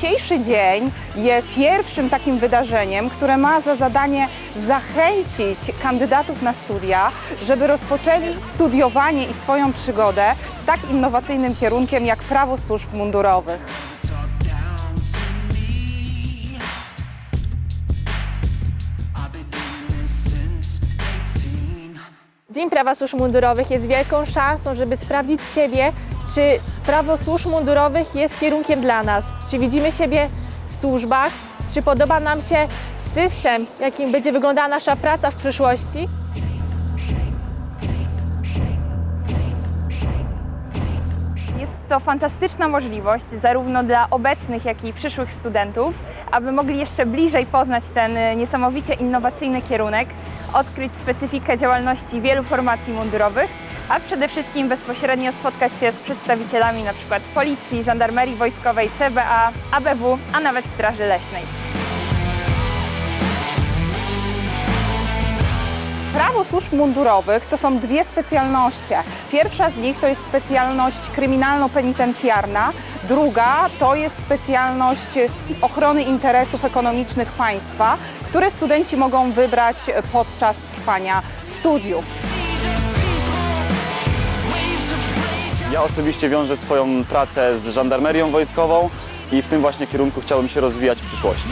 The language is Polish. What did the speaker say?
Dzisiejszy dzień jest pierwszym takim wydarzeniem, które ma za zadanie zachęcić kandydatów na studia, żeby rozpoczęli studiowanie i swoją przygodę z tak innowacyjnym kierunkiem jak prawo służb mundurowych. Dzień Prawa Służb Mundurowych jest wielką szansą, żeby sprawdzić siebie, czy prawo służb mundurowych jest kierunkiem dla nas. Czy widzimy siebie w służbach, czy podoba nam się system, jakim będzie wyglądała nasza praca w przyszłości. Jest to fantastyczna możliwość zarówno dla obecnych, jak i przyszłych studentów, aby mogli jeszcze bliżej poznać ten y, niesamowicie innowacyjny kierunek, odkryć specyfikę działalności wielu formacji mundurowych, a przede wszystkim bezpośrednio spotkać się z przedstawicielami np. Policji, Żandarmerii Wojskowej, CBA, ABW, a nawet Straży Leśnej. Prawo służb mundurowych to są dwie specjalności. Pierwsza z nich to jest specjalność kryminalno-penitencjarna, druga to jest specjalność ochrony interesów ekonomicznych państwa, które studenci mogą wybrać podczas trwania studiów. Ja osobiście wiążę swoją pracę z żandarmerią wojskową i w tym właśnie kierunku chciałbym się rozwijać w przyszłości.